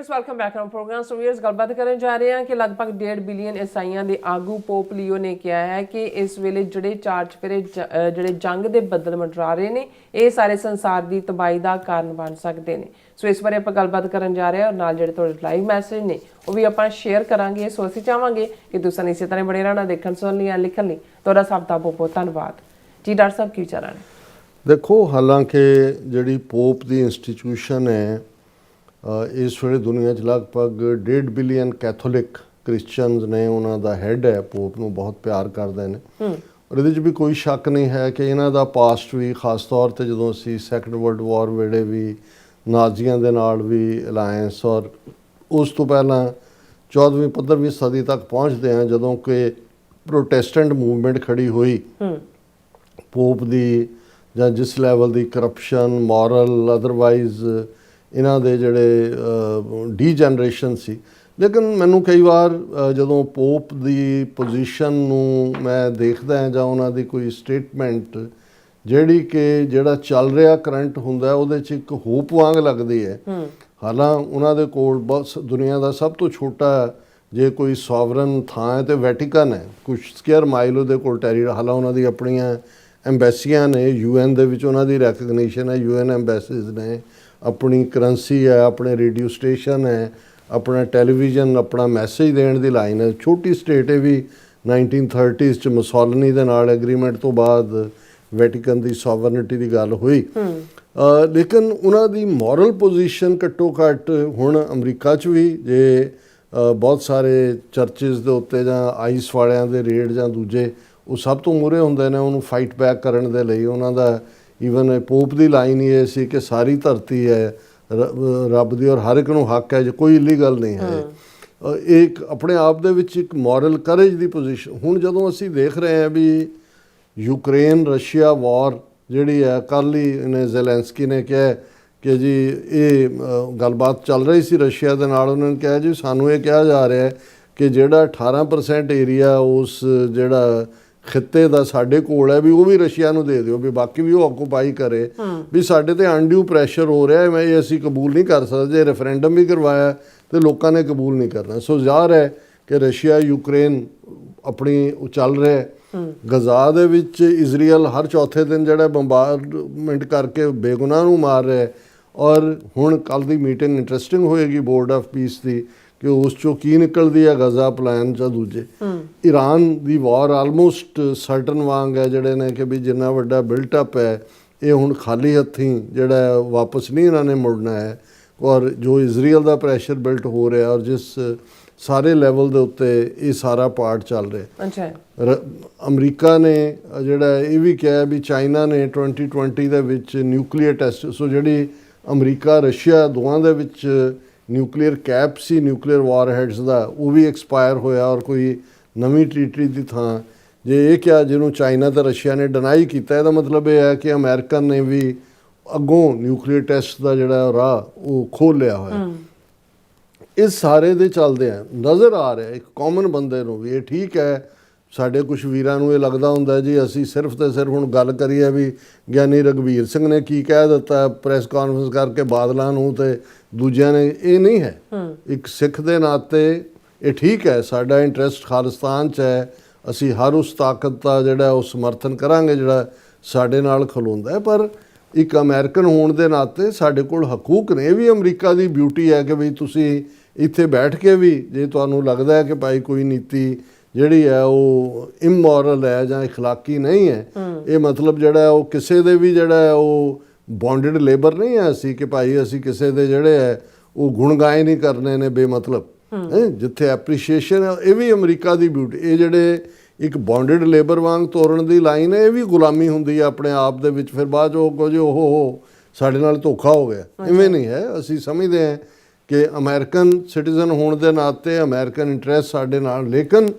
Viewers welcome back on program so viewers ਗੱਲਬਾਤ ਕਰਨ ਜਾ ਰਹੇ ਹਾਂ ਕਿ ਲਗਭਗ 1.5 ਬਿਲੀਅਨ ਈਸਾਈਆਂ ਦੇ ਆਗੂ ਪੋਪ ਲਿਓ ਨੇ ਕਿਹਾ ਹੈ ਕਿ ਇਸ ਵੇਲੇ ਜਿਹੜੇ ਚਾਰ ਚਫੇਰੇ ਜਿਹੜੇ ਜੰਗ ਦੇ ਬੱਦਲ ਮੰਡਰਾ ਰਹੇ ਨੇ, ਇਹ ਸਾਰੇ ਸੰਸਾਰ ਦੀ ਤਬਾਹੀ ਦਾ ਕਾਰਨ ਬਣ ਸਕਦੇ ਨੇ। ਸੋ ਇਸ ਬਾਰੇ ਆਪਾਂ ਗੱਲਬਾਤ ਕਰਨ ਜਾ ਰਹੇ ਹਾਂ ਔਰ ਨਾਲ ਜਿਹੜੇ ਤੁਹਾਡੇ ਲਾਈਵ ਮੈਸੇਜ ਨੇ, ਉਹ ਵੀ ਆਪਾਂ ਸ਼ੇਅਰ ਕਰਾਂਗੇ। ਸੋ ਅਸੀਂ ਚਾਹਾਂਗੇ ਕਿ ਤੁਸੀਂ ਇਸੇ ਤਰ੍ਹਾਂ ਹੀ ਬੜੇ ਰਹਿਣਾ ਦੇਖਣ, ਸੁਣਨ ਲਈ ਲਿਖਣ ਲਈ। ਤੁਹਾਡਾ ਸਭ ਦਾ ਬਹੁਤ ਬਹੁਤ ਧੰਨਵਾਦ। ਜੀ, ਡਾਕਟਰ ਸਾਹਿਬ, ਕੀ ਵਿਚਾਰਾਂ ਨੇ ਦੇਖੋ, ਹਾਲਾਂਕਿ ਜਿਹੜੀ ਪੋਪ ਦੀ ਇੰਸਟੀਟਿਊਸ਼ਨ ਹੈ ਇਸ ਵੇਲੇ ਦੁਨੀਆ 'ਚ ਲਗਭਗ 1.5 ਬਿਲੀਅਨ ਕੈਥੋਲਿਕ ਕ੍ਰਿਸਚੀਅਨਸ ਨੇ ਉਹਨਾਂ ਦਾ ਹੈੱਡ ਹੈ ਪੋਪ ਨੂੰ ਬਹੁਤ ਪਿਆਰ ਕਰਦੇ ਨੇ। ਔਰ ਇਹਦੇ 'ਚ ਵੀ ਕੋਈ ਸ਼ੱਕ ਨਹੀਂ ਹੈ ਕਿ ਇਹਨਾਂ ਦਾ ਪਾਸਟ ਵੀ ਖਾਸ ਤੌਰ ਤੇ ਜਦੋਂ ਅਸੀਂ ਸੈਕੰਡ ਵਰਲਡ ਵਾਰ ਵੇਲੇ ਵੀ ਨਾਜ਼ੀਆਂ ਦੇ ਨਾਲ ਵੀ ਅਲਾਈਅੰਸ ਔਰ ਉਸ ਤੋਂ ਪਹਿਲਾਂ 14ਵੀਂ 15ਵੀਂ ਸਦੀ ਤੱਕ ਪਹੁੰਚਦੇ ਹਾਂ ਜਦੋਂ ਕਿ ਪ੍ਰੋਟੈਸਟੈਂਟ ਮੂਵਮੈਂਟ ਖੜੀ ਹੋਈ। ਪੋਪ ਦੀ ਜਾਂ ਜਿਸ ਲੈਵਲ ਦੀ ਕਰਪਸ਼ਨ ਮੋਰਲ ਅਦਰਵਾਈਜ਼ ਇਹਨਾਂ ਦੇ ਜਿਹੜੇ ਡੀਜਨਰੇਸ਼ਨ ਸੀ। ਲੇਕਿਨ ਮੈਨੂੰ ਕਈ ਵਾਰ ਜਦੋਂ ਪੋਪ ਦੀ ਪੋਜੀਸ਼ਨ ਨੂੰ ਮੈਂ ਦੇਖਦਾ ਹਾਂ ਜਾਂ ਉਹਨਾਂ ਦੀ ਕੋਈ ਸਟੇਟਮੈਂਟ ਜਿਹੜੀ ਕਿ ਜਿਹੜਾ ਚੱਲ ਰਿਹਾ ਕਰੰਟ ਹੁੰਦਾ ਉਹਦੇ 'ਚ ਇੱਕ ਹੋਪ ਵਾਂਗ ਲੱਗਦੀ ਹੈ। ਹਾਲਾਂ ਉਹਨਾਂ ਦੇ ਕੋਲ ਬਸ ਦੁਨੀਆ ਦਾ ਸਭ ਤੋਂ ਛੋਟਾ ਜੇ ਕੋਈ ਸੋਵਰਨ ਥਾਂ ਹੈ ਤੇ ਵੈਟੀਕਨ ਹੈ। ਕੁਝ ਸਕੁਅਰ ਮਾਈਲ ਉਹਦੇ ਕੋਲ ਟੈਰੀ ਹਾਲਾਂ ਉਹਨਾਂ ਦੀ ਆਪਣੀਆਂ ਐਮਬੈਸੀਆਂ ਨੇ ਯੂਐਨ ਦੇ ਵਿੱਚ ਉਹਨਾਂ ਦੀ ਰੈਕਗਨੀਸ਼ਨ ਹੈ ਯੂਐਨ ਐਮਬੈਸੀਜ਼ ਨੇ। ਆਪਣੀ ਕਰੰਸੀ ਹੈ ਆਪਣੇ ਰੇਡੀਓ ਸਟੇਸ਼ਨ ਹੈ ਆਪਣਾ ਟੈਲੀਵਿਜ਼ਨ ਆਪਣਾ ਮੈਸੇਜ ਦੇਣ ਦੀ ਲਾਈਨ ਹੈ। ਛੋਟੀ ਸਟੇਟ ਹੈ ਵੀ 1930s ਚ ਮਸੋਲਨੀ ਦੇ ਨਾਲ ਐਗਰੀਮੈਂਟ ਤੋਂ ਬਾਅਦ ਵੈਟੀਕਨ ਦੀ ਸੋਵਰਨਿਟੀ ਦੀ ਗੱਲ ਹੋਈ। ਅ, ਲੇਕਿਨ ਉਹਨਾਂ ਦੀ ਮੋਰਲ ਪੋਜੀਸ਼ਨ ਘੱਟੋ ਘੱਟ ਹੁਣ ਅਮਰੀਕਾ 'ਚ ਵੀ ਜੇ ਬਹੁਤ ਸਾਰੇ ਚਰਚਸ ਦੇ ਉੱਤੇ ਜਾਂ ਆਈਸ ਵਾਲਿਆਂ ਦੇ ਰੇਡ ਜਾਂ ਦੂਜੇ ਉਹ ਸਭ ਤੋਂ ਮੂਰੇ ਹੁੰਦੇ ਨੇ ਉਹਨੂੰ ਫਾਈਟ ਬੈਕ ਕਰਨ ਦੇ ਲਈ ਉਹਨਾਂ ਦਾ ਈਵਨ ਪੋਪ ਦੀ ਲਾਈਨ ਹੀ ਇਹ ਸੀ ਕਿ ਸਾਰੀ ਧਰਤੀ ਹੈ ਰੱਬ ਦੀ ਔਰ ਹਰ ਇੱਕ ਨੂੰ ਹੱਕ ਹੈ ਜੇ ਕੋਈ ਇਲੀਗਲ ਨਹੀਂ ਹੈ। ਇੱਕ ਆਪਣੇ ਆਪ ਦੇ ਵਿੱਚ ਇੱਕ ਮੋਰਲ ਕਰੇਜ ਦੀ ਪੋਜੀਸ਼ਨ ਹੁਣ ਜਦੋਂ ਅਸੀਂ ਦੇਖ ਰਹੇ ਹਾਂ ਵੀ ਯੂਕਰੇਨ ਰਸ਼ੀਆ ਵਾਰ ਜਿਹੜੀ ਹੈ ਕੱਲ੍ਹ ਹੀ ਇਹਨੇ ਜ਼ੈਲੈਂਸਕੀ ਨੇ ਕਿਹਾ ਕਿ ਜੀ ਇਹ ਗੱਲਬਾਤ ਚੱਲ ਰਹੀ ਸੀ ਰਸ਼ੀਆ ਦੇ ਨਾਲ ਉਹਨਾਂ ਨੇ ਕਿਹਾ ਜੀ ਸਾਨੂੰ ਇਹ ਕਿਹਾ ਜਾ ਰਿਹਾ ਹੈ ਕਿ ਜਿਹੜਾ 18% ਏਰੀਆ ਉਸ ਜਿਹੜਾ ਖਿੱਤੇ ਦਾ ਸਾਡੇ ਕੋਲ ਹੈ ਵੀ ਉਹ ਵੀ ਰਸ਼ੀਆ ਨੂੰ ਦੇ ਦਿਓ ਵੀ ਬਾਕੀ ਵੀ ਉਹ ਆਕੂਪਾਈ ਕਰੇ ਵੀ ਸਾਡੇ ਤੇ ਅਨਡਿਊ ਪ੍ਰੈਸ਼ਰ ਹੋ ਰਿਹਾ ਹੈ ਮੈਂ ਇਹ ਅਸੀਂ ਕਬੂਲ ਨਹੀਂ ਕਰ ਸਕਦੇ ਜੇ ਰੈਫਰੈਂਡਮ ਵੀ ਕਰਵਾਇਆ ਤੇ ਲੋਕਾਂ ਨੇ ਕਬੂਲ ਨਹੀਂ ਕਰਨਾ। ਸੋ ਜ਼ਾਹਰ ਹੈ ਕਿ ਰਸ਼ੀਆ ਯੂਕਰੇਨ ਆਪਣੀ ਚੱਲ ਰਿਹਾ ਹੈ। ਗਜ਼ਾ ਦੇ ਵਿੱਚ ਇਜ਼ਰਾਈਲ ਹਰ ਚੌਥੇ ਦਿਨ ਜਿਹੜਾ ਬੰਬਾਰਡਮੈਂਟ ਕਰਕੇ ਬੇਗੁਨਾਹ ਨੂੰ ਮਾਰ ਰਿਹਾ ਹੈ ਔਰ ਹੁਣ ਕੱਲ ਦੀ ਮੀਟਿੰਗ ਇੰਟਰਸਟਿੰਗ ਹੋਏਗੀ ਬੋਰਡ ਆਫ ਪੀਸ ਦੀ। ਕਿ ਉਸ ਚੋਂ ਕੀ ਨਿਕਲਦੀ ਹੈ ਗਜ਼ਾ ਪਲਾਨ ਜਾਂ ਦੂਜੇ। ਈਰਾਨ ਦੀ ਵਾਰ ਆਲਮੋਸਟ ਸਰਟਨ ਵਾਂਗ ਹੈ ਜਿਹੜੇ ਨੇ ਕਿ ਵੀ ਜਿੰਨਾ ਵੱਡਾ ਬਿਲਟ ਅਪ ਹੈ ਇਹ ਹੁਣ ਖਾਲੀ ਹੱਥੀਂ ਜਿਹੜਾ ਵਾਪਸ ਨਹੀਂ ਇਹਨਾਂ ਨੇ ਮੁੜਨਾ ਹੈ। ਔਰ ਜੋ ਇਜ਼ਰਾਈਲ ਦਾ ਪ੍ਰੈਸ਼ਰ ਬਿਲਟ ਹੋ ਰਿਹਾ ਔਰ ਜਿਸ ਸਾਰੇ ਲੈਵਲ ਦੇ ਉੱਤੇ ਇਹ ਸਾਰਾ ਪਾਰਟ ਚੱਲ ਰਿਹਾ। ਅੱਛਾ। ਅਮਰੀਕਾ ਨੇ ਜਿਹੜਾ ਇਹ ਵੀ ਕਿਹਾ ਵੀ ਚਾਈਨਾ ਨੇ 2020 ਦੇ ਵਿੱਚ ਨਿਊਕਲੀਅਰ ਟੈਸਟ ਸੋ ਜਿਹੜੀ ਅਮਰੀਕਾ ਰਸ਼ੀਆ ਦੋਵਾਂ ਦੇ ਵਿੱਚ ਨਿਊਕਲੀਅਰ ਕੈਪ ਸੀ ਨਿਊਕਲੀਅਰ ਵਾਰਹੈਡਸ ਦਾ ਉਹ ਵੀ ਐਕਸਪਾਇਰ ਹੋਇਆ ਔਰ ਕੋਈ ਨਵੀਂ ਟ੍ਰੀਟੀ ਦੀ ਥਾਂ। ਜੇ ਇਹ ਕਿਹਾ ਜਿਹਨੂੰ ਚਾਈਨਾ ਤੇ ਰਸ਼ੀਆ ਨੇ ਡਿਨਾਈ ਕੀਤਾ ਇਹਦਾ ਮਤਲਬ ਇਹ ਹੈ ਕਿ ਅਮਰੀਕਨ ਨੇ ਵੀ ਅੱਗੋਂ ਨਿਊਕਲੀਅਰ ਟੈਸਟ ਦਾ ਜਿਹੜਾ ਰਾਹ ਉਹ ਖੋਲ੍ਹ ਲਿਆ ਹੋਇਆ। ਇਸ ਸਾਰੇ ਦੇ ਚੱਲਦੇ ਆ ਨਜ਼ਰ ਆ ਰਿਹਾ ਇੱਕ ਕਾਮਨ ਬੰਦੇ ਨੂੰ ਵੀ ਇਹ ਠੀਕ ਹੈ ਸਾਡੇ ਕੁਝ ਵੀਰਾਂ ਨੂੰ ਇਹ ਲੱਗਦਾ ਹੁੰਦਾ ਜੀ ਅਸੀਂ ਸਿਰਫ ਤੇ ਸਿਰਫ ਹੁਣ ਗੱਲ ਕਰੀਏ ਵੀ ਗਿਆਨੀ ਰਗਵੀਰ ਸਿੰਘ ਨੇ ਕੀ ਕਹਿ ਦਿੱਤਾ ਪ੍ਰੈਸ ਕਾਨਫਰੰਸ ਕਰਕੇ ਬਾਦਲਾਂ ਨੂੰ ਤੇ ਦੂਜਿਆਂ ਨੇ ਇਹ ਨਹੀਂ ਹੈ। ਇੱਕ ਸਿੱਖ ਦੇ ਨਾਤੇ ਇਹ ਠੀਕ ਹੈ ਸਾਡਾ ਇੰਟਰਸਟ ਖਾਲਿਸਤਾਨ 'ਚ ਹੈ ਅਸੀਂ ਹਰ ਉਸ ਤਾਕਤ ਦਾ ਜਿਹੜਾ ਉਹ ਸਮਰਥਨ ਕਰਾਂਗੇ ਜਿਹੜਾ ਸਾਡੇ ਨਾਲ ਖਲੋਂਦਾ ਹੈ। ਪਰ ਇੱਕ ਅਮਰੀਕਨ ਹੋਣ ਦੇ ਨਾਤੇ ਸਾਡੇ ਕੋਲ ਹਕੂਕ ਨੇ ਇਹ ਵੀ ਅਮਰੀਕਾ ਦੀ ਬਿਊਟੀ ਹੈ ਕਿ ਵੀ ਤੁਸੀਂ ਇੱਥੇ ਬੈਠ ਕੇ ਵੀ ਜੇ ਤੁਹਾਨੂੰ ਲੱਗਦਾ ਹੈ ਕਿ ਭਾਈ ਕੋਈ ਨੀਤੀ ਜਿਹੜੀ ਹੈ ਉਹ ਇਮੋਰਲ ਹੈ ਜਾਂ اخلاقی ਨਹੀਂ ਹੈ ਇਹ ਮਤਲਬ ਜਿਹੜਾ ਹੈ ਉਹ ਕਿਸੇ ਦੇ ਵੀ ਜਿਹੜਾ ਹੈ ਉਹ ਬੌਂਡਡ ਲੇਬਰ ਨਹੀਂ ਹੈ ਅਸੀਂ ਕਿ ਭਾਈ ਅਸੀਂ ਕਿਸੇ ਦੇ ਜਿਹੜੇ ਹੈ ਉਹ ਗੁਣ ਗਾਏ ਨਹੀਂ ਕਰਨੇ ਨੇ ਬੇਮਤਲਬ ਹੈਂ ਜਿੱਥੇ ਐਪਰੀਸ਼ੀਏਸ਼ਨ ਹੈ ਇਹ ਵੀ ਅਮਰੀਕਾ ਦੀ ਬਿਊਟੀ ਇਹ ਜਿਹੜੇ ਇੱਕ ਬੌਂਡਡ ਲੇਬਰ ਵਾਂਗ ਤੋੜਨ ਦੀ ਲਾਈਨ ਹੈ ਇਹ ਵੀ ਗੁਲਾਮੀ ਹੁੰਦੀ ਹੈ ਆਪਣੇ ਆਪ ਦੇ ਵਿੱਚ ਫਿਰ ਬਾਅਦ 'ਚ ਉਹ ਕੁਝ ਉਹ ਹੋ ਸਾਡੇ ਨਾਲ ਧੋਖਾ ਹੋ ਗਿਆ ਇਵੇਂ ਨਹੀਂ ਹੈ ਅਸੀਂ ਸਮਝਦੇ ਹਾਂ ਕਿ ਅਮਰੀਕਨ ਸਿਟੀਜ਼ਨ ਹੋਣ ਦੇ ਨਾਤੇ ਅਮਰੀਕਨ ਇੰਟਰਸਟ ਸਾਡੇ ਨਾਲ ਲੇਕਿਨ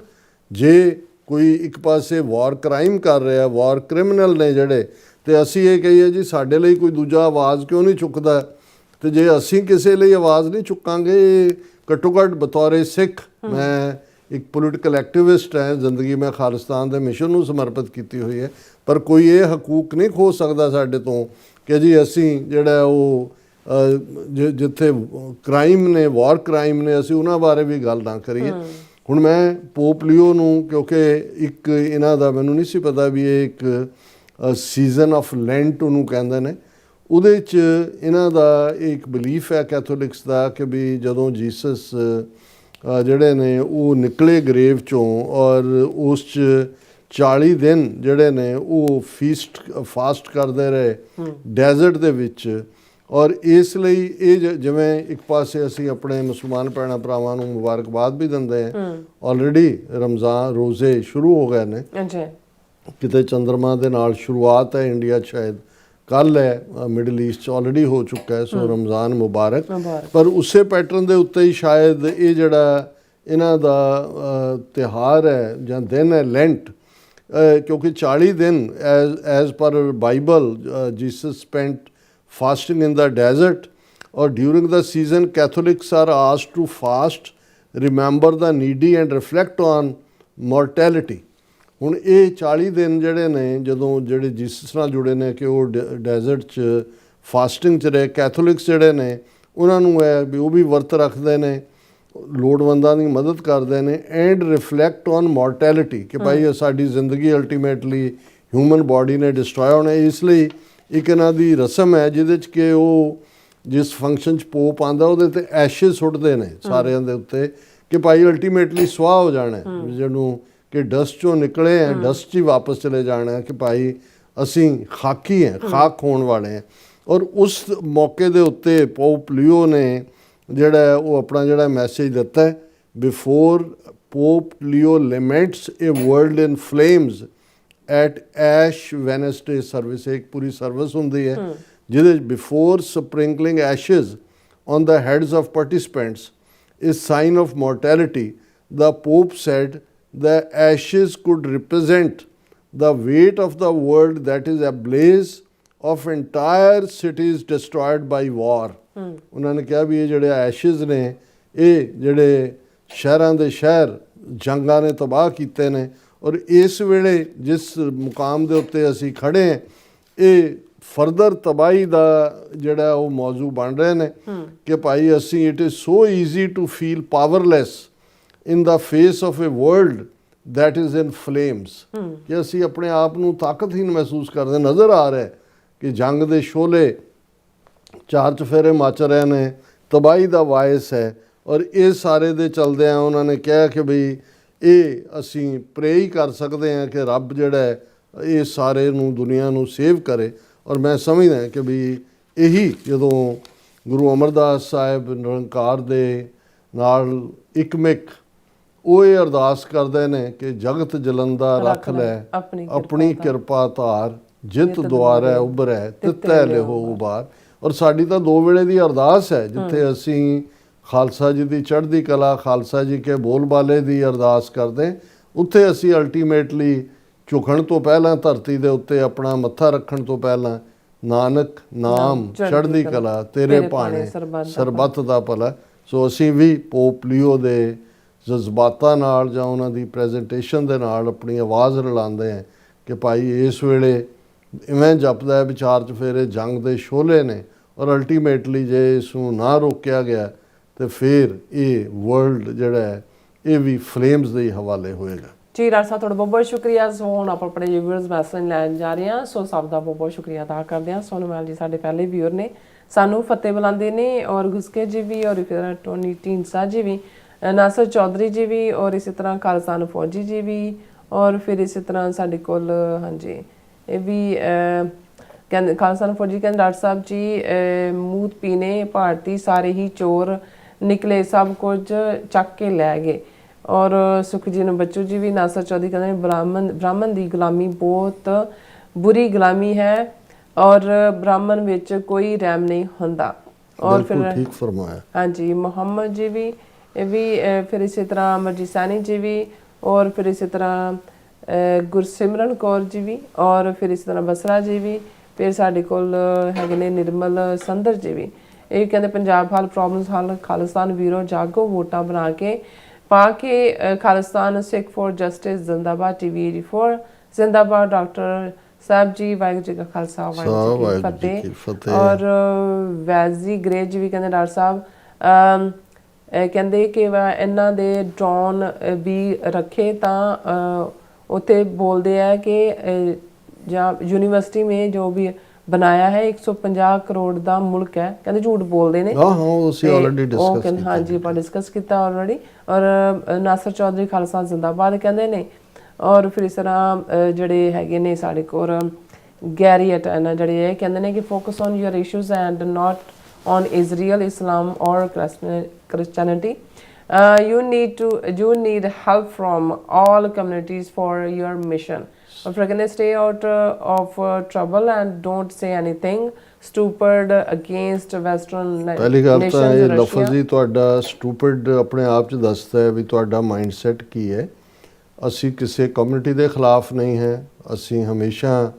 ਜੇ ਕੋਈ ਇੱਕ ਪਾਸੇ ਵਾਰ ਕ੍ਰਾਈਮ ਕਰ ਰਿਹਾ, ਵਾਰ ਕ੍ਰਿਮੀਨਲ ਨੇ ਜਿਹੜੇ, ਤੇ ਅਸੀਂ ਇਹ ਕਹੀਏ ਜੀ ਸਾਡੇ ਲਈ ਕੋਈ ਦੂਜਾ ਆਵਾਜ਼ ਕਿਉਂ ਨਹੀਂ ਚੁੱਕਦਾ? ਤੇ ਜੇ ਅਸੀਂ ਕਿਸੇ ਲਈ ਆਵਾਜ਼ ਨਹੀਂ ਚੁੱਕਾਂਗੇ, ਘੱਟੋ ਘੱਟ ਬਤੌਰੇ ਸਿੱਖ, ਮੈਂ ਇੱਕ ਪੋਲੀਟੀਕਲ ਐਕਟਿਵਿਸਟ ਹੈ, ਜ਼ਿੰਦਗੀ ਮੈਂ ਖਾਲਿਸਤਾਨ ਦੇ ਮਿਸ਼ਨ ਨੂੰ ਸਮਰਪਿਤ ਕੀਤੀ ਹੋਈ ਹੈ, ਪਰ ਕੋਈ ਇਹ ਹਕੂਕ ਨਹੀਂ ਖੋ ਸਕਦਾ ਸਾਡੇ ਤੋਂ ਕਿ ਜੀ ਅਸੀਂ ਜਿਹੜਾ ਉਹ ਜਿੱਥੇ ਕ੍ਰਾਈਮ ਨੇ ਵਾਰ ਕ੍ਰਾਈਮ ਨੇ, ਅਸੀਂ ਉਹਨਾਂ ਬਾਰੇ ਵੀ ਗੱਲ ਨਾ ਕਰੀਏ। ਹੁਣ ਮੈਂ ਪੋਪ ਲਿਓ ਨੂੰ ਕਿਉਂਕਿ ਇੱਕ ਇਹਨਾਂ ਦਾ ਮੈਨੂੰ ਨਹੀਂ ਸੀ ਪਤਾ ਵੀ ਇਹ ਇੱਕ ਸੀਜ਼ਨ ਆਫ ਲੈਂਟ ਉਹਨੂੰ ਕਹਿੰਦੇ ਨੇ। ਉਹਦੇ ਚ ਇਹਨਾਂ ਦਾ ਇੱਕ ਬਲੀਫ ਹੈ ਕੈਥੋਲਿਕਸ ਦਾ ਕਿ ਵੀ ਜਦੋਂ ਜੀਸਸ ਜਿਹੜੇ ਨੇ ਉਹ ਨਿਕਲੇ ਗਰੇਵ ਚੋਂ ਔਰ ਉਸ ਚ 40 ਦਿਨ ਜਿਹੜੇ ਨੇ ਉਹ ਫੀਸਟ ਫਾਸਟ ਕਰਦੇ ਰਹੇ ਡੈਜ਼ਰਟ ਦੇ ਵਿੱਚ ਔਰ ਇਸ ਲਈ ਇਹ ਜ- ਜਿਵੇਂ ਇੱਕ ਪਾਸੇ ਅਸੀਂ ਆਪਣੇ ਮੁਸਲਮਾਨ ਭੈਣਾਂ ਭਰਾਵਾਂ ਨੂੰ ਮੁਬਾਰਕਬਾਦ ਵੀ ਦਿੰਦੇ ਹਾਂ। ਆਲਰੇਡੀ ਰਮਜ਼ਾਨ ਰੋਜ਼ੇ ਸ਼ੁਰੂ ਹੋ ਗਏ ਨੇ। ਅੱਛਾ। ਕਿਤੇ ਚੰ드ਰਮਾ ਦੇ ਨਾਲ ਸ਼ੁਰੂਆਤ ਹੈ ਇੰਡੀਆ 'ਚ ਸ਼ਾਇਦ ਕੱਲ ਹੈ ਮਿਡਲ ਈਸਟ 'ਚ ਆਲਰੇਡੀ ਹੋ ਚੁੱਕਾ ਹੈ ਸੋ ਰਮਜ਼ਾਨ ਮੁਬਾਰਕ। ਪਰ ਉਸੇ ਪੈਟਰਨ ਦੇ ਉੱਤੇ ਹੀ ਸ਼ਾਇਦ ਇਹ ਜਿਹੜਾ ਇਹਨਾਂ ਦਾ ਅ, ਤਿਉਹਾਰ ਹੈ ਜਾਂ ਦਿਨ ਹੈ ਲੈਂਟ ਕਿਉਂਕਿ 40 ਦਿਨ ਐਜ਼ ਐਜ਼ ਪਰ Bible Jesus spent fasting in the desert or during the season catholics are asked to fast remember the needy and reflect on mortality. ਹੁਣ ਇਹ 40 ਦਿਨ ਜਿਹੜੇ ਨੇ ਜਦੋਂ ਜਿਹੜੇ ਜੀਸਸ ਨਾਲ ਜੁੜੇ ਨੇ ਕਿ ਉਹ ਡੈਜ਼ਰਟ 'ਚ ਫਾਸਟਿੰਗ 'ਚ ਰਹੇ ਕੈਥੋਲਿਕਸ ਜਿਹੜੇ ਨੇ ਉਹਨਾਂ ਨੂੰ ਹੈ ਵੀ ਉਹ ਵੀ ਵਰਤ ਰੱਖਦੇ ਨੇ ਲੋੜਵੰਦਾਂ ਦੀ ਮਦਦ ਕਰਦੇ ਨੇ ਐਂਡ ਰਿਫਲੈਕਟ ਔਨ ਮੋਰਟੈਲਿਟੀ ਕਿ ਭਾਈ ਸਾਡੀ ਜ਼ਿੰਦਗੀ ਅਲਟੀਮੇਟਲੀ ਹਿਊਮਨ ਬਾਡੀ ਨੇ ਡਿਸਟਰੋਏ ਹੋਣਾ ਇਸ ਲਈ ਇੱਕ ਇਹਨਾਂ ਦੀ ਰਸਮ ਹੈ ਜਿਹਦੇ 'ਚ ਕਿ ਉਹ ਜਿਸ ਫੰਕਸ਼ਨ 'ਚ ਪੋਪ ਆਂਦਾ ਉਹਦੇ ਤੇ ਐਸ਼ੇਸ ਸੁੱਟਦੇ ਨੇ ਸਾਰਿਆਂ ਦੇ ਉੱਤੇ ਕਿ ਭਾਈ ਅਲਟੀਮੇਟਲੀ ਸਵਾਹ ਹੋ ਜਾਣਾ ਹੈ। ਜਿਹਨੂੰ ਕਿ ਡਸਟ ਚੋਂ ਨਿਕਲੇ ਹੈ ਡਸਟ 'ਚ ਹੀ ਵਾਪਸ ਚਲੇ ਜਾਣਾ ਹੈ ਕਿ ਭਾਈ ਅਸੀਂ ਖਾਕੀ ਹੈ ਖਾਕ ਹੋਣ ਵਾਲੇ ਹੈ। ਔਰ ਉਸ ਮੌਕੇ ਦੇ ਉੱਤੇ ਪੋਪ ਲਿਓ ਨੇ ਜਿਹੜਾ ਉਹ ਆਪਣਾ ਜਿਹੜਾ ਮੈਸੇਜ ਦਿੱਤਾ before Pope Leo limits a world in flames at Ash Wednesday service ਇੱਕ ਪੂਰੀ ਸਰਵਿਸ ਹੁੰਦੀ ਹੈ ਜਿਹਦੇ before sprinkling ashes on the heads of participants is sign of mortality the pope said the ashes could represent the weight of the world that is ablaze of entire cities destroyed by war ਉਹਨਾਂ ਨੇ ਕਿਹਾ ਵੀ ਇਹ ਜਿਹੜੇ ਐਸ਼ਜ਼ ਨੇ ਇਹ ਜਿਹੜੇ ਸ਼ਹਿਰਾਂ ਦੇ ਸ਼ਹਿਰ ਜੰਗਾਂ ਨੇ ਤਬਾਹ ਕੀਤੇ ਨੇ ਔਰ ਇਸ ਵੇਲੇ ਜਿਸ ਮੁਕਾਮ ਦੇ ਉੱਤੇ ਅਸੀਂ ਖੜੇ ਹਾਂ ਇਹ ਫਰਦਰ ਤਬਾਹੀ ਦਾ ਜਿਹੜਾ ਉਹ ਮੌਜੂ ਬਣ ਰਹੇ ਨੇ ਕਿ ਭਾਈ ਅਸੀਂ it is so easy to feel powerless in the face of a world that is in flames ਕਿ ਅਸੀਂ ਆਪਣੇ ਆਪ ਨੂੰ ਤਾਕਤਹੀਨ ਮਹਿਸੂਸ ਕਰਦੇ ਨਜ਼ਰ ਆ ਰਿਹਾ ਕਿ ਜੰਗ ਦੇ ਸ਼ੋਲੇ ਚਾਰ ਚਫੇਰੇ ਮਚ ਰਹੇ ਨੇ ਤਬਾਹੀ ਦਾ ਵਾਇਸ ਹੈ। ਔਰ ਇਹ ਸਾਰੇ ਦੇ ਚਲਦਿਆਂ ਉਹਨਾਂ ਨੇ ਕਿਹਾ ਕਿ ਬਈ ਇਹ ਅਸੀਂ ਪ੍ਰੇ ਹੀ ਕਰ ਸਕਦੇ ਹਾਂ ਕਿ ਰੱਬ ਜਿਹੜਾ ਹੈ ਇਹ ਸਾਰੇ ਨੂੰ ਦੁਨੀਆ ਨੂੰ ਸੇਵ ਕਰੇ। ਔਰ ਮੈਂ ਸਮਝਦਾ ਕਿ ਵੀ ਇਹੀ ਜਦੋਂ ਗੁਰੂ ਅਮਰਦਾਸ ਸਾਹਿਬ ਨਿਰੰਕਾਰ ਦੇ ਨਾਲ ਇਕਮਿਕ ਉਹ ਇਹ ਅਰਦਾਸ ਕਰਦੇ ਨੇ ਕਿ ਜਗਤ ਜਲੰਦਾ ਰੱਖ ਲੈ ਆਪਣੀ ਕਿਰਪਾ ਧਾਰ ਜਿਤ ਦੁਆਰੈ ਉਭਰੈ ਤਿਤੈ ਲਿਹੋ ਉਬਾਰ ਔਰ ਸਾਡੀ ਤਾਂ ਦੋ ਵੇਲੇ ਦੀ ਅਰਦਾਸ ਹੈ ਜਿੱਥੇ ਅਸੀਂ ਖਾਲਸਾ ਜੀ ਦੀ ਚੜ੍ਹਦੀ ਕਲਾ ਖਾਲਸਾ ਜੀ ਕੇ ਬੋਲ ਬਾਲੇ ਦੀ ਅਰਦਾਸ ਕਰਦੇ ਉੱਥੇ ਅਸੀਂ ਅਲਟੀਮੇਟਲੀ ਝੁਕਣ ਤੋਂ ਪਹਿਲਾਂ ਧਰਤੀ ਦੇ ਉੱਤੇ ਆਪਣਾ ਮੱਥਾ ਰੱਖਣ ਤੋਂ ਪਹਿਲਾਂ ਨਾਨਕ ਨਾਮ ਚੜ੍ਹਦੀ ਕਲਾ ਤੇਰੇ ਭਾਣੇ ਸਰਬੱਤ ਦਾ ਭਲਾ। ਸੋ ਅਸੀਂ ਵੀ ਪੋਪ ਲਿਓ ਦੇ ਜਜ਼ਬਾਤਾਂ ਨਾਲ ਜਾਂ ਉਹਨਾਂ ਦੀ ਪ੍ਰੈਜੈਂਟੇਸ਼ਨ ਦੇ ਨਾਲ ਆਪਣੀ ਆਵਾਜ਼ ਰਲਾਉਂਦੇ ਆ ਕਿ ਭਾਈ ਇਸ ਵੇਲੇ ਇਵੇਂ ਜਪਦਾ ਹੈ ਵਿਚਾਰ ਚ ਫੇਰੇ ਜੰਗ ਦੇ ਸ਼ੋਲੇ ਨੇ ਔਰ ਅਲਟੀਮੇਟਲੀ ਜੇ ਇਸ ਨੂੰ ਨਾ ਰੋਕਿਆ ਗਿਆ ਤੇ ਫਿਰ ਇਹ ਵਰਲਡ ਜਿਹੜਾ ਹੈ, ਇਹ ਵੀ ਫਲੇਮਸ ਦੇ ਹਵਾਲੇ ਹੋਏਗਾ। ਜੀ ਰਾਜ ਤੁਹਾਡਾ ਬਹੁਤ ਬਹੁਤ ਸ਼ੁਕਰੀਆ। ਸੋ ਹੁਣ ਆਪਾਂ ਆਪਣੇ ਵਿਊਅਰਸ ਮੈਸੇਜ ਲੈਣ ਜਾ ਰਹੇ ਹਾਂ। ਸੋ ਸਭ ਦਾ ਬਹੁਤ ਬਹੁਤ ਸ਼ੁਕਰੀਆ ਅਦਾ ਕਰਦੇ ਹਾਂ। ਸੋਨਮੈਲ ਜੀ, ਸਾਡੇ ਪਹਿਲੇ ਵਿਊਅਰ ਨੇ। ਸਾਨੂੰ ਫਤਿਹ ਬੁਲਾਉਂਦੇ ਨੇ ਔਰ ਗੁਸਕੇ ਜੀ ਵੀ ਔਰ ਫਿਰ ਟੋਨੀ ਢੀਂਡਸਾ ਜੀ ਵੀ ਨਾਸਰ ਚੌਧਰੀ ਜੀ ਵੀ ਔਰ ਇਸੇ ਤਰ੍ਹਾਂ ਖਾਲਸਾਨ ਫੌਜੀ ਜੀ ਵੀ ਔਰ ਫਿਰ ਇਸੇ ਤਰ੍ਹਾਂ ਸਾਡੇ ਕੋਲ, ਹਾਂਜੀ, ਇਹ ਵੀ ਕਹਿੰਦੇ ਖਾਲਸਾਨ ਫੌਜੀ ਕਹਿੰਦੇ ਡਾਕਟਰ ਸਾਹਿਬ ਜੀ ਮੂਤ ਪੀਨੇ ਭਾਰਤੀ ਸਾਰੇ ਹੀ ਚੋਰ ਨਿਕਲੇ ਸਭ ਕੁਝ ਚੱਕ ਕੇ ਲੈ ਗਏ। ਔਰ ਸੁਖਜੀਨ ਬੱਚੂ ਜੀ ਵੀ ਨਾਸਰ ਚੌਧਰੀ ਕਹਿੰਦੇ ਬ੍ਰਾਹਮਣ ਬ੍ਰਾਹਮਣ ਦੀ ਗੁਲਾਮੀ ਬਹੁਤ ਬੁਰੀ ਗੁਲਾਮੀ ਹੈ ਔਰ ਬ੍ਰਾਹਮਣ ਵਿੱਚ ਕੋਈ ਰਹਿਮ ਨਹੀਂ ਹੁੰਦਾ। ਔਰ ਫਿਰ ਠੀਕ ਫਰਮਾਇਆ। ਹਾਂਜੀ ਮੁਹੰਮਦ ਜੀ ਵੀ ਇਹ ਵੀ ਫਿਰ ਇਸੇ ਤਰ੍ਹਾਂ ਅਮਰਜੀਤ ਸੈਣੀ ਜੀ ਵੀ ਔਰ ਫਿਰ ਇਸੇ ਤਰ੍ਹਾਂ ਗੁਰਸਿਮਰਨ ਕੌਰ ਜੀ ਵੀ ਔਰ ਫਿਰ ਇਸੇ ਤਰ੍ਹਾਂ ਬਸਰਾ ਜੀ ਵੀ ਫਿਰ ਸਾਡੇ ਕੋਲ ਹੈਗੇ ਨੇ ਨਿਰਮਲ ਸੰਦਰ ਜੀ ਵੀ। ਇਹ ਕਹਿੰਦੇ ਪੰਜਾਬ ਹਾਲ ਪ੍ਰੋਬਲਮਸ ਹਾਲ ਖਾਲਿਸਤਾਨ ਵੀਰੋ ਜਾਗੋ ਵੋਟਾਂ ਬਣਾ ਕੇ ਪਾ ਕੇ ਖਾਲਿਸਤਾਨ ਸਿੱਖ ਫॉर ਜਸਟਿਸ ਜ਼ਿੰਦਾਬਾਦ ਟੀਵੀ 84 ਜ਼ਿੰਦਾਬਾਦ ਡਾਕਟਰ ਸਾਹਿਬ ਜੀ ਵਾਹਿਗੁਰੂ ਜੀ ਕਾ ਖਾਲਸਾ ਵਾਹਿਗੁਰੂ ਜੀ ਕੀ ਫਤਿਹ। ਔਰ ਵੈਜ਼ੀ ਗ੍ਰੇਜ ਵੀ ਕਹਿੰਦੇ ਡਾਕਟਰ ਸਾਹਿਬ ਕਹਿੰਦੇ ਕਿ ਇਹਨਾਂ ਦੇ ਡਰੋਨ ਵੀ ਰੱਖੇ ਤਾਂ ਉੱਥੇ ਬੋਲਦੇ ਆ ਕਿ ਜਾਂ ਯੂਨੀਵਰਸਿਟੀ ਮੇ ਜੋ ਵੀ ਬਣਾਇਆ ਹੈ 150 ਕਰੋੜ ਦਾ ਮੁਲਕ ਹੈ। ਕਹਿੰਦੇ ਝੂਠ ਬੋਲਦੇ ਨੇ। ਹਾਂ ਹਾਂ ਉਹ ਅਸੀਂ ਤੇ ਆਲਰੇਡੀ ਉਹ ਡਿਸਕਸ ਕਹਿੰਦੇ ਕੀਤਾ ਹਾਂਜੀ ਆਪਾਂ ਡਿਸਕਸ ਕੀਤਾ ਆਲਰੇਡੀ ਔਰ ਨਾਸਰ ਚੌਧਰੀ ਖਾਲਸਾ ਜ਼ਿੰਦਾਬਾਦ ਕਹਿੰਦੇ ਨੇ। ਔਰ ਫਿਰ ਇਸ ਤਰ੍ਹਾਂ ਜਿਹੜੇ ਹੈਗੇ ਨੇ ਸਾਡੇ ਕੋਲ ਗੈਰੀ ਅਟਾਨਾ ਜਿਹੜੇ ਇਹ ਕਹਿੰਦੇ ਨੇ ਕਿ focus on your issues and not on Israel Islam ਔਰ Christianity you need to you need help from all communities for your mission. Gonna stay out uh, of uh, trouble and don't say anything stupid against western na- ਪਹਿਲੀ ਗੱਲ ਤਾਂ nations, ਇਹ Russia. ਲਫ਼ਜ਼ ਹੀ ਤੁਹਾਡਾ stupid ਆਪਣੇ ਆਪ ਚ ਦੱਸਦਾ ਹੈ ਵੀ ਤੁਹਾਡਾ ਮਾਈਂਡਸੈਟ ਕੀ ਹੈ। ਅਸੀਂ ਕਿਸੇ ਕਮਿਊਨਿਟੀ ਦੇ ਖਿਲਾਫ ਨਹੀਂ ਹੈ। ਅਸੀਂ ਹਮੇਸ਼ਾ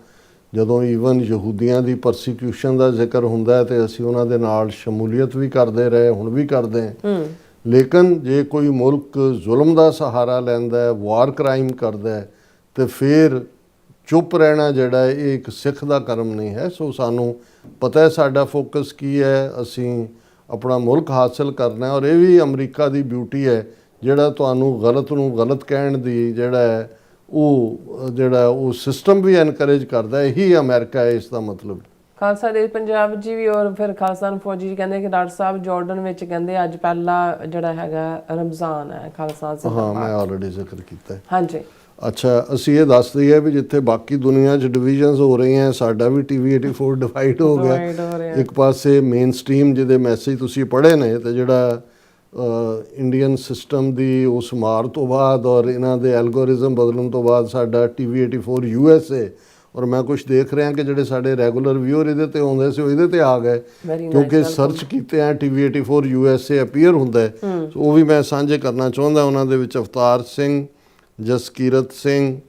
ਜਦੋਂ ਈਵਨ ਯਹੂਦੀਆਂ ਦੀ ਪਰਸੀਕਿਊਸ਼ਨ ਦਾ ਜ਼ਿਕਰ ਹੁੰਦਾ ਹੈ ਤੇ ਅਸੀਂ ਉਹਨਾਂ ਦੇ ਨਾਲ ਸ਼ਮੂਲੀਅਤ ਵੀ ਕਰਦੇ ਰਹੇ ਹੁਣ ਵੀ ਕਰਦੇ ਹਾਂ। ਲੇਕਿਨ ਜੇ ਕੋਈ ਮੁਲਕ ਜ਼ੁਲਮ ਦਾ ਸਹਾਰਾ ਲੈਂਦਾ ਹੈ ਵਾਰ ਕ੍ਰਾਈਮ ਕਰਦਾ ਹੈ ਤੇ ਫਿਰ ਚੁੱਪ ਰਹਿਣਾ ਜਿਹੜਾ ਇਹ ਇੱਕ ਸਿੱਖ ਦਾ ਕਰਮ ਨਹੀਂ ਹੈ। ਸੋ ਸਾਨੂੰ ਪਤਾ ਹੈ ਸਾਡਾ ਫੋਕਸ ਕੀ ਹੈ ਅਸੀਂ ਆਪਣਾ ਮੁਲਕ ਹਾਸਲ ਕਰਨਾ ਹੈ ਔਰ ਇਹ ਵੀ ਅਮਰੀਕਾ ਦੀ ਬਿਊਟੀ ਹੈ ਜਿਹੜਾ ਤੁਹਾਨੂੰ ਗਲਤ ਨੂੰ ਗਲਤ ਕਹਿਣ ਦੀ ਜਿਹੜਾ ਹੈ ਉਹ ਜਿਹੜਾ ਉਹ ਸਿਸਟਮ ਵੀ ਐਨਕਰੇਜ ਕਰਦਾ ਹੈ। ਇਹੀ ਅਮਰੀਕਾ ਹੈ ਇਸ ਦਾ ਮਤਲਬ। ਖਾਲਸਾ ਦੇ ਪੰਜਾਬ ਜੀ ਵੀ ਔਰ ਫਿਰ ਖਾਲਸਾ ਫੌਜੀ ਜੀ ਕਹਿੰਦੇ ਕਿ ਡਾਕਟਰ ਸਾਹਿਬ ਜਾਰਡਨ ਵਿੱਚ ਕਹਿੰਦੇ ਅੱਜ ਪਹਿਲਾ ਜਿਹੜਾ ਹੈਗਾ ਰਮਜ਼ਾਨ ਹੈ ਖਾਲਸਾ ਹਾਂ ਮੈਂ ਆਲਰੇਡੀ ਜ਼ਿਕਰ ਕੀਤਾ ਹੈ। ਹਾਂਜੀ। ਅੱਛਾ ਅਸੀਂ ਇਹ ਦੱਸ ਦਈਏ ਵੀ ਜਿੱਥੇ ਬਾਕੀ ਦੁਨੀਆ 'ਚ ਡਿਵੀਜ਼ਨਸ ਹੋ ਰਹੀਆਂ ਸਾਡਾ ਵੀ ਟੀਵੀ 84 ਡਿਵਾਈਡ ਹੋ ਗਿਆ। ਇੱਕ ਪਾਸੇ ਮੇਨ ਸਟ੍ਰੀਮ ਜਿਹਦੇ ਮੈਸੇਜ ਤੁਸੀਂ ਪੜ੍ਹੇ ਨੇ ਤੇ ਜਿਹੜਾ ਇੰਡੀਅਨ ਸਿਸਟਮ ਦੀ ਉਸ ਮਾਰ ਤੋਂ ਬਾਅਦ ਔਰ ਇਹਨਾਂ ਦੇ ਐਲਗੋਰਿਜ਼ਮ ਬਦਲਣ ਤੋਂ ਬਾਅਦ ਸਾਡਾ ਟੀਵੀ 84 ਯੂਐਸਏ ਔਰ ਮੈਂ ਕੁਝ ਦੇਖ ਰਿਹਾ ਕਿ ਜਿਹੜੇ ਸਾਡੇ ਰੈਗੂਲਰ ਵਿਊਅਰ ਇਹਦੇ ਤੇ ਆਉਂਦੇ ਸੀ ਉਹ ਇਹਦੇ ਤੇ ਆ ਗਏ। ਕਿਉਂਕਿ ਸਰਚ ਕੀਤੇ ਆ ਟੀਵੀ 84 ਯੂਐਸਏ ਅਪੀਅਰ ਹੁੰਦਾ ਸੋ ਉਹ ਵੀ ਮੈਂ ਸਾਂਝੇ ਕਰਨਾ ਚਾਹੁੰਦਾ ਉਹਨਾਂ ਦੇ ਵਿੱਚ ਅਵਤਾਰ ਸਿੰਘ ਜਸਕੀਰਤ ਸਿੰਘ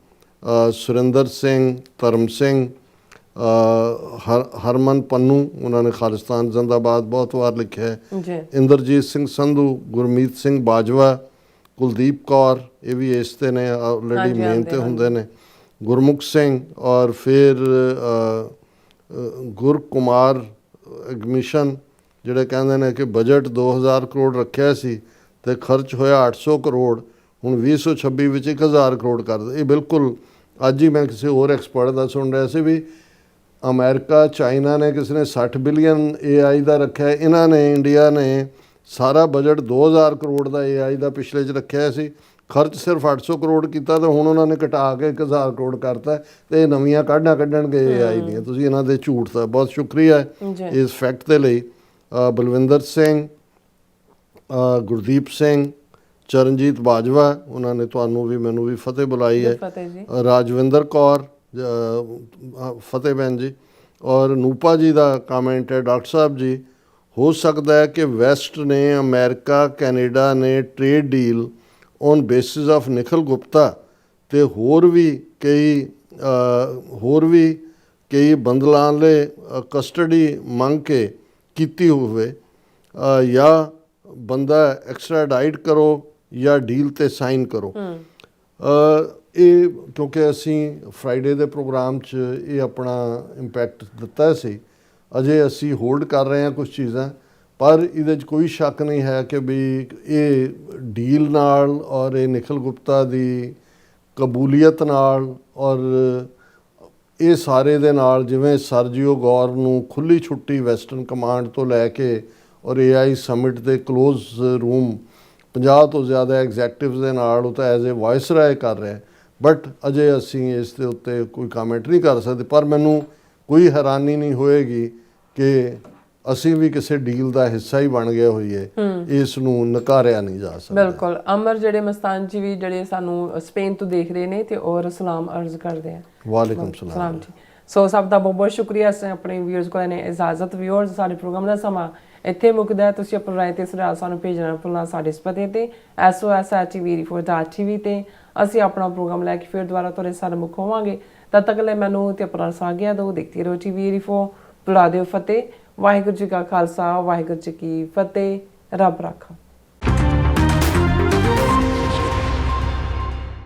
ਸੁਰਿੰਦਰ ਸਿੰਘ ਧਰਮ ਸਿੰਘ ਹਰਮਨ ਪੰਨੂ ਉਹਨਾਂ ਨੇ ਖਾਲਿਸਤਾਨ ਜ਼ਿੰਦਾਬਾਦ ਬਹੁਤ ਵਾਰ ਲਿਖਿਆ ਹੈ। ਜੀ। ਇੰਦਰਜੀਤ ਸਿੰਘ ਸੰਧੂ ਗੁਰਮੀਤ ਸਿੰਘ ਬਾਜਵਾ ਕੁਲਦੀਪ ਕੌਰ ਇਹ ਵੀ ਇਸ ਤੇ ਨੇ ਆਲਰੇਡੀ ਮੇਨ ਤੇ। ਹੁੰਦੇ ਨੇ। ਗੁਰਮੁਖ ਸਿੰਘ ਔਰ ਫਿਰ ਅ, ਗੁਰਕੁਮਾਰ ਐਗਮਿਸ਼ਨ ਜਿਹੜੇ ਕਹਿੰਦੇ ਨੇ ਕਿ ਬਜਟ 2000 ਕਰੋੜ ਰੱਖਿਆ ਸੀ ਤੇ ਖਰਚ ਹੋਇਆ 800 ਕਰੋੜ। ਹੁਣ 2026 ਵਿੱਚ 1000 ਕਰੋੜ ਕਰ ਇਹ ਬਿਲਕੁਲ ਅੱਜ ਹੀ ਮੈਂ ਕਿਸੇ ਹੋਰ ਐਕਸਪਰਟ ਦਾ ਸੁਣ ਰਿਹਾ ਸੀ ਵੀ ਅਮਰੀਕਾ ਚਾਈਨਾ ਨੇ ਕਿਸੇ ਨੇ 60 ਬਿਲੀਅਨ AI ਦਾ ਰੱਖਿਆ ਇਹਨਾਂ ਨੇ ਇੰਡੀਆ ਨੇ ਸਾਰਾ ਬਜਟ 2000 ਕਰੋੜ ਦਾ AI ਦਾ ਪਿਛਲੇ ਚ ਰੱਖਿਆ ਸੀ। ਖਰਚ ਸਿਰਫ 800 ਕਰੋੜ ਕੀਤਾ ਤੇ ਹੁਣ ਉਹਨਾਂ ਨੇ ਘਟਾ ਕੇ 1000 ਕਰੋੜ ਕਰਤਾ ਤੇ ਨਵੀਆਂ ਕਾਢਾਂ ਕੱਢਣਗੇ AI ਦੀਆਂ। ਤੁਸੀਂ ਇਹਨਾਂ ਦੇ ਝੂਠ ਦਾ ਬਹੁਤ ਸ਼ੁਕਰੀਆ। ਇਸ ਫੈਕਟ ਦੇ ਲਈ ਬਲਵਿੰਦਰ ਸਿੰਘ ਗੁਰਦੀਪ ਸਿੰਘ ਚਰਨਜੀਤ ਬਾਜਵਾ ਉਹਨਾਂ ਨੇ ਤੁਹਾਨੂੰ ਵੀ ਮੈਨੂੰ ਵੀ ਫਤਿਹ ਬੁਲਾਈ ਹੈ। ਫਤਿਹ ਜੀ। ਰਾਜਵਿੰਦਰ ਕੌਰ ਫਤਿਹ ਬੈਨ ਜੀ। ਔਰ ਨੂਪਾ ਜੀ ਦਾ ਕਮੈਂਟ ਹੈ ਡਾਕਟਰ ਸਾਹਿਬ ਜੀ ਹੋ ਸਕਦਾ ਹੈ ਕਿ ਵੈਸਟ ਨੇ ਅਮਰੀਕਾ ਕੈਨੇਡਾ ਨੇ trade deal on basis of Nikhil Gupta ਤੇ ਹੋਰ ਵੀ ਕਈ ਹੋਰ ਵੀ ਕਈ ਬੰਦਲਾਂ ਲਈ ਕਸਟਡੀ ਮੰਗ ਕੇ ਕੀਤੀ ਹੋਵੇ। ਜਾਂ ਬੰਦਾ ਐਕਸਟ੍ਰਾਡਾਈਟ ਕਰੋ ਜਾਂ ਡੀਲ ਤੇ ਸਾਈਨ ਕਰੋ। ਅ, ਇਹ ਕਿਉਂਕਿ ਅਸੀਂ ਫਰਾਈਡੇ ਦੇ ਪ੍ਰੋਗਰਾਮ 'ਚ ਇਹ ਆਪਣਾ ਇੰਪੈਕਟ ਦਿੱਤਾ ਸੀ। ਅਜੇ ਅਸੀਂ ਹੋਲਡ ਕਰ ਰਹੇ ਹਾਂ ਕੁਝ ਚੀਜ਼ਾਂ ਪਰ ਇਹਦੇ 'ਚ ਕੋਈ ਸ਼ੱਕ ਨਹੀਂ ਹੈ ਕਿ ਵੀ ਇਹ ਡੀਲ ਨਾਲ ਔਰ ਇਹ ਨਿਖਲ ਗੁਪਤਾ ਦੀ ਕਬੂਲੀਅਤ ਨਾਲ ਔਰ ਇਹ ਸਾਰੇ ਦੇ ਨਾਲ ਜਿਵੇਂ ਸਰਜੀਓ ਗੌਰ ਨੂੰ ਖੁੱਲੀ ਛੁੱਟੀ ਵੈਸਟਰਨ ਕਮਾਂਡ ਤੋਂ ਲੈ ਕੇ ਔਰ AI ਸਮਿਟ ਦੇ ক্লোਜ਼ ਰੂਮ 50 ਤੋਂ ਜ਼ਿਆਦਾ ਐਗਜ਼ੈਕਟਿਵਸ ਦੇ ਨਾਲ ਉਹ ਤਾਂ ਐਜ਼ ਅ ਵਾਇਸਰਾਏ ਕਰ ਰਿਹਾ ਬਟ ਅਜੇ ਅਸੀਂ ਇਸ ਦੇ ਉੱਤੇ ਕੋਈ ਕਮੈਂਟ ਨਹੀਂ ਕਰ ਸਕਦੇ। ਪਰ ਮੈਨੂੰ ਕੋਈ ਹੈਰਾਨੀ ਨਹੀਂ ਹੋਏਗੀ ਕਿ ਅਸੀਂ ਵੀ ਕਿਸੇ ਡੀਲ ਦਾ ਹਿੱਸਾ ਹੀ ਬਣ ਗਏ ਹੋਈਏ। ਇਸ ਨੂੰ ਨਕਾਰਿਆ ਨਹੀਂ ਜਾ ਸਕਦਾ। ਬਿਲਕੁਲ। ਅਮਰ ਜਿਹੜੇ ਮਸਤਾਨ ਜੀ ਵੀ ਜਿਹੜੇ ਸਾਨੂੰ ਸਪੇਨ ਤੋਂ ਦੇਖ ਰਹੇ ਨੇ ਤੇ ਔਰ ਸਲਾਮ ਅਰਜ਼ ਕਰਦੇ ਆ। ਵਾਲੇਕੁਮ ਸਲਾਮ ਸਲਾਮ ਜੀ। ਸੋ ਸਭ ਦਾ ਬਹੁਤ ਬਹੁਤ ਸ਼ੁਕਰੀਆ। ਸੇ ਆਪਣੇ ਵੀਅਰਸ ਕੋਲ ਨੇ ਇਜਾਜ਼ਤ ਵੀਅਰਸ ਸਾਡੇ ਪ੍ਰੋਗਰਾਮ ਦਾ ਸਮਾਂ ਇੱਥੇ ਮੁੱਕਦਾ ਤੁਸੀਂ ਆਪਣਾ ਰਾਏ ਤੇ ਸੁਝਾਅ ਸਾਨੂੰ ਭੇਜਣਾ ਨਾ ਭੁੱਲਣਾ ਸਾਡੇ ਇਸ ਪਤੇ ਤੇ sos@tv4.tv ਤੇ। ਅਸੀਂ ਆਪਣਾ ਪ੍ਰੋਗਰਾਮ ਲੈ ਕੇ ਫਿਰ ਦੁਬਾਰਾ ਤੁਹਾਡੇ ਸਾਰੇ ਮੁਖ ਹੋਵਾਂਗੇ। ਤਦ ਤੱਕ ਲਈ ਮੈਨੂੰ ਤੇ ਆਪਣਾ ਸਾਗਿਆ ਦੋ ਦੇਖਦੇ ਰਹੋ ਟੀਵੀ 84 ਬੁਲਾ ਦਿਓ ਫਤਿਹ। ਵਾਹਿਗੁਰੂ ਜੀ ਕਾ ਖਾਲਸਾ, ਵਾਹਿਗੁਰੂ ਜੀ ਕੀ ਫਤਿਹ। ਰੱਬ ਰਾਖਾ।